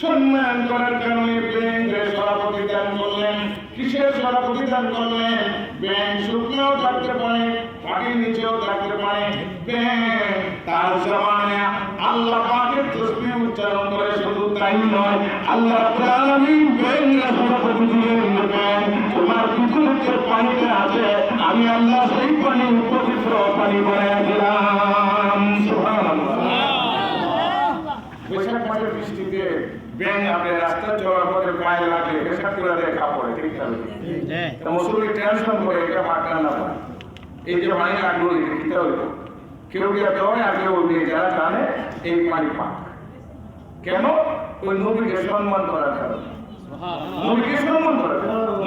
সম্মান করার কারণে ব্যাংকের সভাপতি দান করলেন কিসের সভাপতি দান করলেন, ব্যাংক শুকনোও থাকতে পারে পাটির নিচেও থাকতে পারে, ব্যাংক তার জমানে আল্লাহ পাকের তসবিহ উচ্চারণ করে, শুধু তাই নয়, আল্লাহ রাব্বুল ব্যাংকের সভাপতি দিলেন ব্যাংক তোমার পিছনের পানিতে আছে, আমি আল্লাহ সেই পানি পবিত্র পানি বানায় দিলাম। মাসের বৃষ্টিতে ব্যাঙ আপনি রাস্তা চলার পথে পায়ে লাগলে পেশাব করে দেয় কাপড়ে ঠিক তা মুসলিম টেনশন করে এটা পাকা না পায়। এই যে পানি লাগল এটা হইল কেউ দেওয়ায় যারা জানে এই পানি পাক। কেন? ওই নবীকে সম্মান করার কারণে। নবীকে সম্মান করার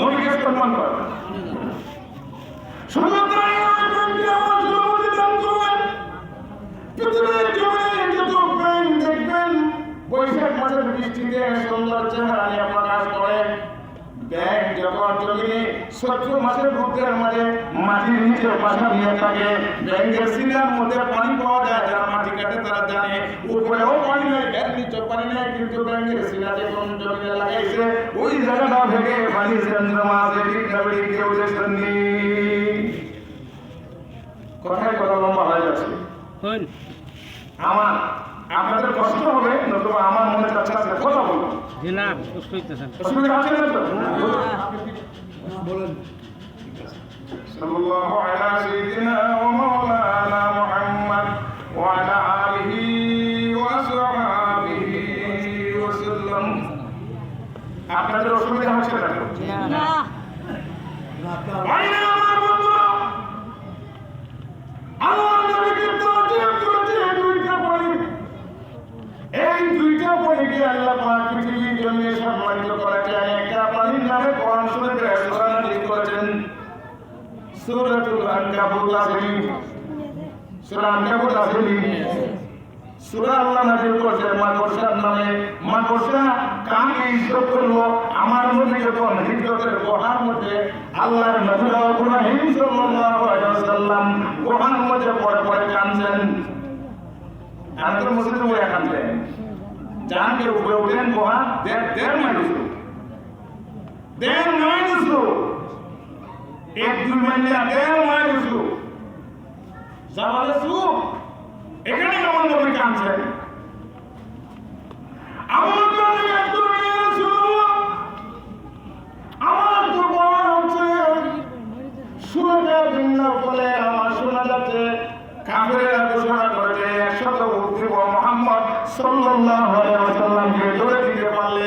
নবীকে সম্মান করার কারণে। শুধু তাই নয়, নবীকে আমার সভাপতি দান করলেন। পৃথিবীর বৈশাখ মাসের বৃষ্টিতে সুন্দর চেহারা নিয়ে প্রকাশ করে ব্যাগ যখন জমিনে সহ্য মাসের বুকের মাঝে মাটির নিচে বাসা নিয়ে থাকে ব্যাগের সিনার মধ্যে পানি পাওয়া যায় যারা মাটি কাটে তারা জানে উপরেও পানি নেই এর নিচে পানি নেই কিন্তু ব্যাগের সিনা যখন জমিনে লাগাইছে ওই জায়গাটা ভেঙে পানি চন্দ্রমা আছে ঠিক বেরিয়ে কেউ দেখেননি কথায় কথা লম্বা হয়ে যাচ্ছে। আমার আপনাদের কষ্ট হবে নতুবা আমার মনে চাচ্ছে আজকে কথা বলবো জি না সুস্থ হইতেছেন অসুবিধা আছে না তো صلى الله على سيدنا ومولانا محمد وعلى آله وصحبه وسلم আপনাদের অসুবিধা হচ্ছে না তো? বলিকে আল্লাহ পাক পৃথিবীর জন্য সম্মানিত করেছেন একটা পানির নামে কোরআন শরীফে সূরা নাযিল করেছেন। সূরাতুল আনকাবুত আসেনি সূরা আনকাবুত আসেনি সূরা আল্লাহ নাযিল করেছেন। মাকড়সার নামে। মাকড়সা কাকে ইজ্জত করল। আমার মধ্যে যখন হিজরতের গুহার মধ্যে আল্লাহর নবী ইব্রাহিম সাল্লাল্লাহু আলাইহি ওয়াসাল্লাম গুহার মধ্যে পড়ে পড়ে কাঁদছেন। আর তো মসজিদে বলে কাঁদছেন জানকে উপরে উঠলেন গুহা দেড় মাইল দেড় মাইল এক দুই মাইল দেড় মাইল জামালে সুখ। এখানে আমার নবী কাঁদছেন আমার আমার বড় হচ্ছে। শুনে ভিন্ন বলে আমার শোনা যাচ্ছে। কাফেরা ঘোষণা করেছে একশত উদ্দীপ মোহাম্মদ সাল্লাল্লাহু আলাইহি ওয়াসাল্লামকে ধরে দিতে পারলে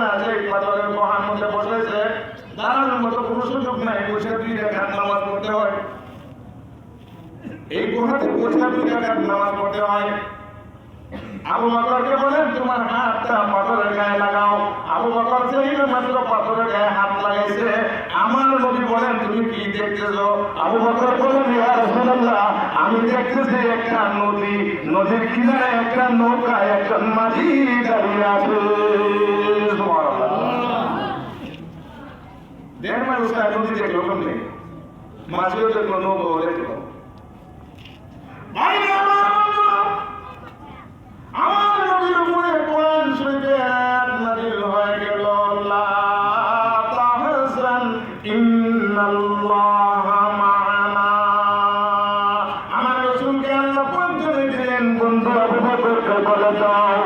না যে গুহার মধ্যে বসেছে দাঁড়ানোর মতো কোনো সুযোগ নাই, বসে দুই নামাজ পড়তে হয়। এই গুহাতে বসে দুই নামাজ পড়তে হয়। আবু বকরকে বলেন তোমার হাতটা পাথরের গায়ে লাগাও। আবু বকর সেই মাত্র পাথরের গায়ে হাত লাগাইছে, আমার নবী বলেন, তুমি কি দেখতেছো? আবু বকর বলেন ইয়া আমি দেখতেছি একটা নদী। নদীর কিনারে একটা নৌকা একটা মাঝি দাঁড়িয়ে আছে। মাইল উসায় নদী দেখল কেমনে মাঝিও দেখল নৌকাও দেখল আমার বন্ধুরা, উপরে কোরআন শরীফে আয়াত নাযিল হয়ে গেল লা তাহজান ইন্নাল্লাহা